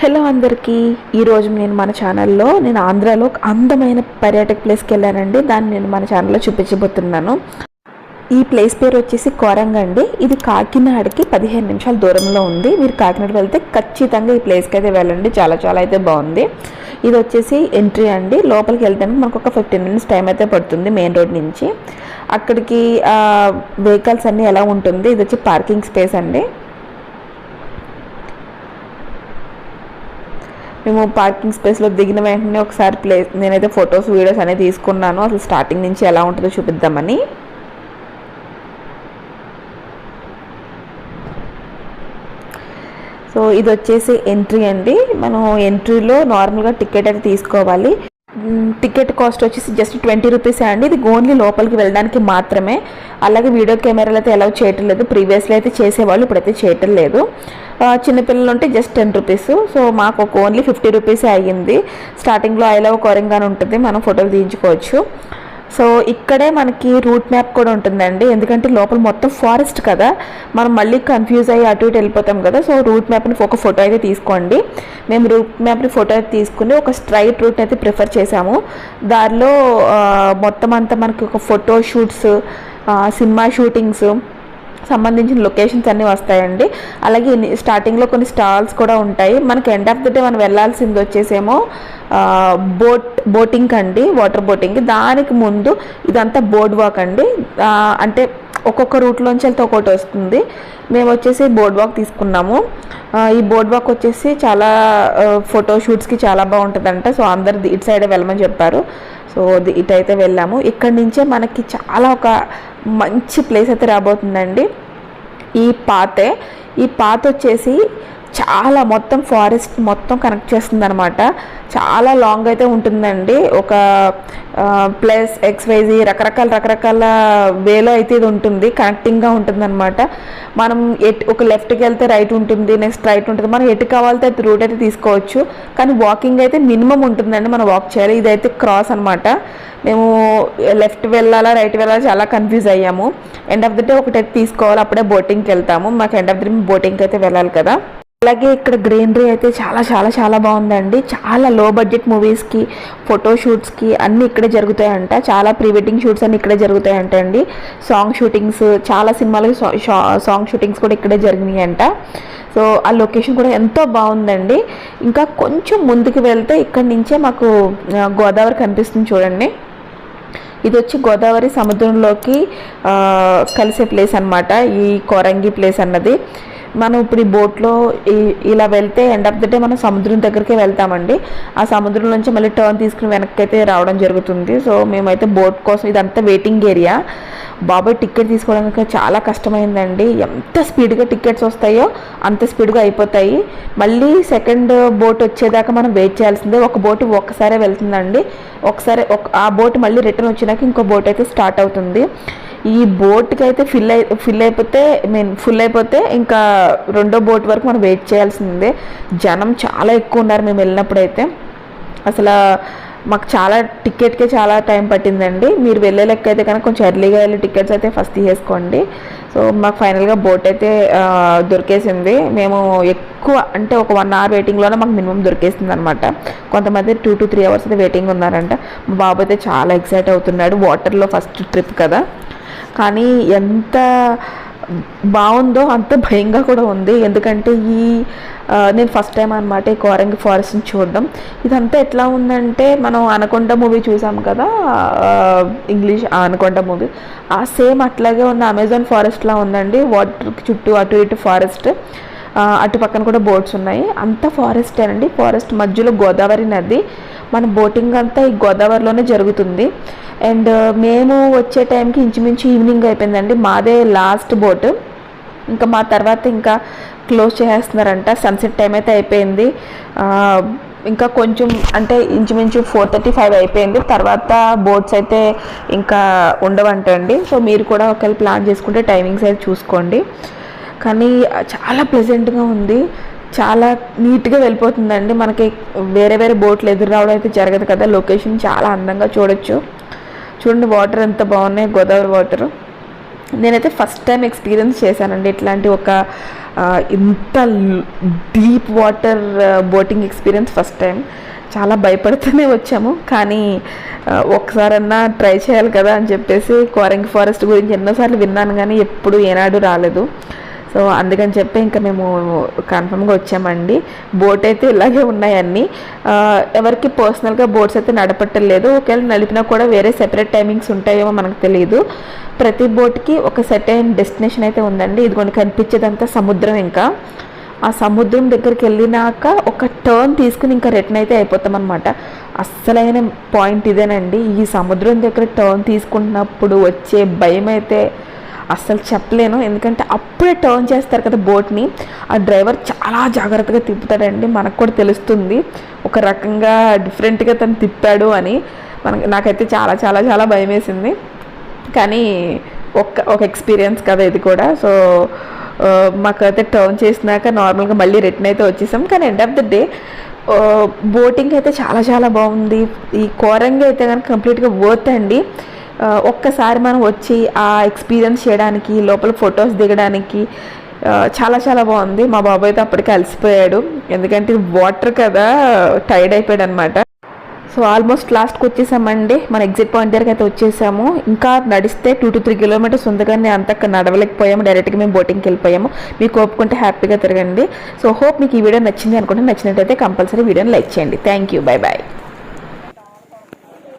Hello అందరికీ. ఈరోజు నేను మన ఛానల్లో నేను ఆంధ్రాలో ఒక అందమైన పర్యాటక ప్లేస్కి వెళ్ళానండి. దాన్ని నేను మన ఛానల్లో చూపించబోతున్నాను. ఈ ప్లేస్ పేరు వచ్చేసి కోరంగ అండి. ఇది కాకినాడకి పదిహేను నిమిషాల దూరంలో ఉంది. మీరు కాకినాడ వెళ్తే ఖచ్చితంగా ఈ ప్లేస్కి అయితే వెళ్ళండి. చాలా చాలా అయితే బాగుంది. ఇది వచ్చేసి ఎంట్రీ అండి. లోపలికి వెళ్తానికి మనకు ఒక ఫిఫ్టీన్ మినిట్స్ టైం అయితే పడుతుంది మెయిన్ రోడ్ నుంచి. అక్కడికి వెహికల్స్ అన్నీ ఎలా ఉంటుంది? ఇది వచ్చి పార్కింగ్ స్పేస్ అండి. మేము పార్కింగ్ స్పేస్లో దిగిన వెంటనే ఒకసారి ప్లేస్ నేనైతే ఫొటోస్ వీడియోస్ అనేది తీసుకున్నాను. అసలు స్టార్టింగ్ నుంచి ఎలా ఉంటుందో చూపిద్దామని. సో ఇది వచ్చేసి ఎంట్రీ అండి. మనం ఎంట్రీలో నార్మల్గా టికెట్ అయితే తీసుకోవాలి. టికెట్ కాస్ట్ వచ్చేసి జస్ట్ ట్వంటీ రూపీసే అండి. ఇది ఓన్లీ లోపలికి వెళ్ళడానికి మాత్రమే. అలాగే వీడియో కెమెరాలు అయితే అలౌ చేయటం లేదు. ప్రీవియస్లో అయితే చేసేవాళ్ళు ఇప్పుడైతే చేయటం లేదు. చిన్నపిల్లలు ఉంటే జస్ట్ టెన్ రూపీస్ సో మాకు ఒక ఓన్లీ ఫిఫ్టీ రూపీసే అయ్యింది. స్టార్టింగ్లో ఐ లవ్ కోరింగ్ అని ఉంటుంది. మనం ఫోటోలు తీయించుకోవచ్చు. సో ఇక్కడే మనకి రూట్ మ్యాప్ కూడా ఉంటుందండి. ఎందుకంటే లోపల మొత్తం ఫారెస్ట్ కదా. మనం మళ్ళీ కన్ఫ్యూజ్ అయ్యి అటు ఇటు వెళ్ళిపోతాం కదా. సో రూట్ మ్యాప్ని ఒక ఫోటో అయితే తీసుకోండి. మేము రూట్ మ్యాప్ని ఫోటో అయితే తీసుకుని ఒక స్ట్రైట్ రూట్ అయితే ప్రిఫర్ చేసాము దారిలో మొత్తం అంతా మనకి ఒక ఫోటో షూట్స్ సినిమా షూటింగ్స్ సంబంధించిన లొకేషన్స్ అన్నీ వస్తాయండి. అలాగే స్టార్టింగ్లో కొన్ని స్టాల్స్ కూడా ఉంటాయి. మనకి ఎండ్ ఆఫ్ ద డే మనం వెళ్ళాల్సింది వచ్చేసేమో బోట్ బోటింగ్ అండి వాటర్ బోటింగ్ దానికి ముందు ఇదంతా బోర్డ్ వాక్ అండి. అంటే ఒక్కొక్క రూట్లోంచి వెళ్తే ఒక్కొక్కటి వస్తుంది. మేము వచ్చేసి బోర్డ్ వాక్ తీసుకున్నాము. ఈ బోర్డ్ వాక్ వచ్చేసి చాలా ఫోటో షూట్స్కి చాలా బాగుంటుందంట. సో అందరు ఇటు సైడే వెళ్ళమని చెప్పారు. సో ఇటైతే వెళ్ళాము. ఇక్కడి నుంచే మనకి చాలా ఒక మంచి ప్లేస్ అయితే రాబోతుందండి. ఈ పాతే ఈ పాత వచ్చేసి చాలా మొత్తం ఫారెస్ట్ మొత్తం కనెక్ట్ చేస్తుంది అనమాట చాలా లాంగ్ అయితే ఉంటుందండి. ఒక ప్లస్ ఎక్స్వైజీ రకరకాల రకరకాల వేలో అయితే ఇది ఉంటుంది. కనెక్టింగ్గా ఉంటుందన్నమాట. మనం ఎట్ ఒక లెఫ్ట్కి వెళ్తే రైట్ ఉంటుంది నెక్స్ట్ రైట్ ఉంటుంది. మనం ఎటు కావాలితే అటు రూట్ అయితే తీసుకోవచ్చు. కానీ వాకింగ్ అయితే మినిమం ఉంటుందండి. మనం వాక్ చేయాలి. ఇదైతే క్రాస్ అనమాట మేము లెఫ్ట్ వెళ్ళాలా రైట్ వెళ్ళాలా చాలా కన్ఫ్యూజ్ అయ్యాము. ఎండ్ ఆఫ్ ద డే ఒకటైతే తీసుకోవాలి. అప్పుడే బోటింగ్కి వెళ్తాము. మాకు ఎండ్ ఆఫ్ ద డే బోటింగ్కి అయితే వెళ్ళాలి కదా. అలాగే ఇక్కడ గ్రీనరీ అయితే చాలా చాలా చాలా బాగుందండి. చాలా లో బడ్జెట్ మూవీస్కి ఫోటో షూట్స్కి అన్నీ ఇక్కడే జరుగుతాయంట. చాలా ప్రీ వెడ్డింగ్ షూట్స్ అన్నీ ఇక్కడే జరుగుతాయంట అండి సాంగ్ షూటింగ్స్ చాలా సినిమాలకి సాంగ్ షూటింగ్స్ కూడా ఇక్కడే జరిగినాయంట. అంట సో ఆ లొకేషన్ కూడా ఎంతో బాగుందండి. ఇంకా కొంచెం ముందుకు వెళ్తే ఇక్కడి నుంచే మాకు గోదావరి కనిపిస్తుంది చూడండి. ఇది వచ్చి గోదావరి సముద్రంలోకి కలిసే ప్లేస్ అన్నమాట. ఈ కోరంగి ప్లేస్ అన్నది. మనం ఇప్పుడు ఈ బోట్లో ఇలా వెళ్తే ఎండ్ ఆఫ్ ద డే మనం సముద్రం దగ్గరికి వెళ్తామండి. ఆ సముద్రం నుంచి మళ్ళీ టర్న్ తీసుకుని వెనక్కి అయితే రావడం జరుగుతుంది. సో మేమైతే బోట్ కోసం ఇదంతా వెయిటింగ్ ఏరియా బాబాయ్ టికెట్ తీసుకోవడానికి చాలా కష్టమైందండి. ఎంత స్పీడ్గా టికెట్స్ వస్తాయో అంత స్పీడ్గా అయిపోతాయి. మళ్ళీ సెకండ్ బోట్ వచ్చేదాకా మనం వెయిట్ చేయాల్సిందే. ఒక బోట్ ఒక్కసారే వెళ్తుందండి. ఒకసారి ఒక ఆ బోట్ మళ్ళీ రిటర్న్ వచ్చినాక ఇంకో బోట్ అయితే స్టార్ట్ అవుతుంది. ఈ బోట్కి అయితే ఫిల్ అయి ఫిల్ అయిపోతే మీన్ ఫుల్ అయిపోతే ఇంకా రెండో బోట్ వరకు మనం వెయిట్ చేయాల్సిందే. జనం చాలా ఎక్కువ ఉన్నారు మేము వెళ్ళినప్పుడైతే. అసలు మాకు చాలా టికెట్కే చాలా టైం పట్టిందండి. మీరు వెళ్ళే లెక్క అయితే కనుక కొంచెం ఎర్లీగా వెళ్ళి టికెట్స్ అయితే ఫస్ట్ తీసేసుకోండి. సో మాకు ఫైనల్గా బోట్ అయితే దొరికేసింది. మేము ఎక్కువ అంటే ఒక వన్ అవర్ వెయిటింగ్లోనే మాకు మినిమం దొరికేసింది అనమాట కొంతమంది టూ టు త్రీ అవర్స్ అయితే వెయిటింగ్ ఉన్నారంట. మా బాబు అయితే చాలా ఎక్సైట్ అవుతున్నాడు. వాటర్లో ఫస్ట్ ట్రిప్ కదా. కానీ ఎంత బాగుందో అంత భయంగా కూడా ఉంది. ఎందుకంటే ఈ నేను ఫస్ట్ టైం అనమాట ఈ కోరంగి ఫారెస్ట్ని చూడడం. ఇదంతా ఎట్లా ఉందంటే మనం అనకొండ మూవీ చూసాం కదా ఇంగ్లీష్ అనకొండ మూవీ ఆ సేమ్ అట్లాగే ఉన్న అమెజాన్ ఫారెస్ట్లా ఉందండి. వాటర్ చుట్టూ అటు ఇటు ఫారెస్ట్ అటు పక్కన కూడా బోట్స్ ఉన్నాయి. అంతా ఫారెస్టే అండి. ఫారెస్ట్ మధ్యలో గోదావరి నది. మన బోటింగ్ అంతా ఈ గోదావరిలోనే జరుగుతుంది. అండ్ uh, మేము వచ్చే టైంకి ఇంచుమించు ఈవినింగ్ అయిపోయిందండి. మాదే లాస్ట్ బోట్ ఇంకా మా తర్వాత ఇంకా క్లోజ్ చేసేస్తున్నారంట. సన్సెట్ టైం అయితే అయిపోయింది. ఇంకా కొంచెం అంటే ఇంచుమించు ఫోర్ థర్టీ ఫైవ్ అయిపోయింది. తర్వాత బోట్స్ అయితే ఇంకా ఉండవంట అండి సో మీరు కూడా ఒకవేళ ప్లాన్ చేసుకుంటే టైమింగ్స్ అయితే చూసుకోండి. కానీ చాలా ప్లెజెంట్గా ఉంది. చాలా నీట్గా వెళ్ళిపోతుందండి. మనకి వేరే వేరే బోట్లు ఎదురు రావడం అయితే జరగదు కదా. లొకేషన్ చాలా అందంగా చూడొచ్చు. చూడండి వాటర్ ఎంత బాగున్నాయి. గోదావరి వాటర్ నేనైతే ఫస్ట్ టైం ఎక్స్పీరియన్స్ చేశానండి ఇట్లాంటి ఒక ఇంత deep water boating experience first time చాలా భయపడుతూనే వచ్చాము. కానీ ఒకసారన్నా ట్రై చేయాలి కదా అని చెప్పేసి కోరంగి ఫారెస్ట్ గురించి ఎన్నోసార్లు విన్నాను కానీ ఎప్పుడు ఏనాడు రాలేదు. సో అందుకని చెప్పి ఇంకా మేము కన్ఫర్మ్గా వచ్చామండి. బోట్ అయితే ఇలాగే ఉన్నాయన్నీ ఎవరికి పర్సనల్గా బోట్స్ అయితే నడపట్టలేదు. ఒకవేళ నడిపినా కూడా వేరే సెపరేట్ టైమింగ్స్ ఉంటాయేమో మనకు తెలియదు ప్రతి బోట్కి ఒక సెట్ అయిన డెస్టినేషన్ అయితే ఉందండి. ఇదిగోండి కనిపించేదంతా సముద్రం ఇంకా. ఆ సముద్రం దగ్గరికి వెళ్ళినాక ఒక టర్న్ తీసుకుని ఇంకా రిటర్న్ అయితే అయిపోతాం అనమాట అస్సలైన పాయింట్ ఇదేనండి. ఈ సముద్రం దగ్గర టర్న్ తీసుకుంటున్నప్పుడు వచ్చే భయం అయితే అస్సలు చెప్పలేను. ఎందుకంటే అప్పుడే టర్న్ చేస్తారు కదా బోట్ని. ఆ డ్రైవర్ చాలా జాగ్రత్తగా తిప్పుతాడండి. మనకు కూడా తెలుస్తుంది. ఒక రకంగా డిఫరెంట్గా తను తిప్పాడు అని. మనకి నాకైతే చాలా చాలా చాలా భయం వేసింది. కానీ ఒక్క ఒక ఎక్స్పీరియన్స్ కదా ఇది కూడా. సో మాకైతే టర్న్ చేసినాక నార్మల్గా మళ్ళీ రిటర్న్ అయితే వచ్చేసాం. కానీ end of the day boating అయితే చాలా చాలా బాగుంది. ఈ కోరంగి అయితే కనుక కంప్లీట్గా వర్త్ అండి. ఒక్కసారి మనం వచ్చి ఆ ఎక్స్పీరియన్స్ చేయడానికి లోపల ఫొటోస్ దిగడానికి చాలా చాలా బాగుంది. మా బాబాయ్ అయితే అప్పటికి అలసిపోయాడు. ఎందుకంటే వాటర్ కదా టైర్డ్ అయిపోయాడు అనమాట సో ఆల్మోస్ట్ లాస్ట్కి వచ్చేసామండి. మన ఎగ్జిట్ పాయింట్ దగ్గరికి అయితే వచ్చేసాము. ఇంకా నడిస్తే టూ టు త్రీ కిలోమీటర్స్ ఉంది కానీ అంత నడవలేకపోయాము. డైరెక్ట్గా మేము బోటింగ్కి వెళ్ళిపోయాము. మీకు ఒప్పుకుంటే హ్యాపీగా తిరగండి. సో హోప్ మీకు ఈ వీడియో నచ్చింది అనుకుంటే నచ్చినట్టయితే కంపల్సరీ వీడియోని లైక్ చేయండి. Thank you bye bye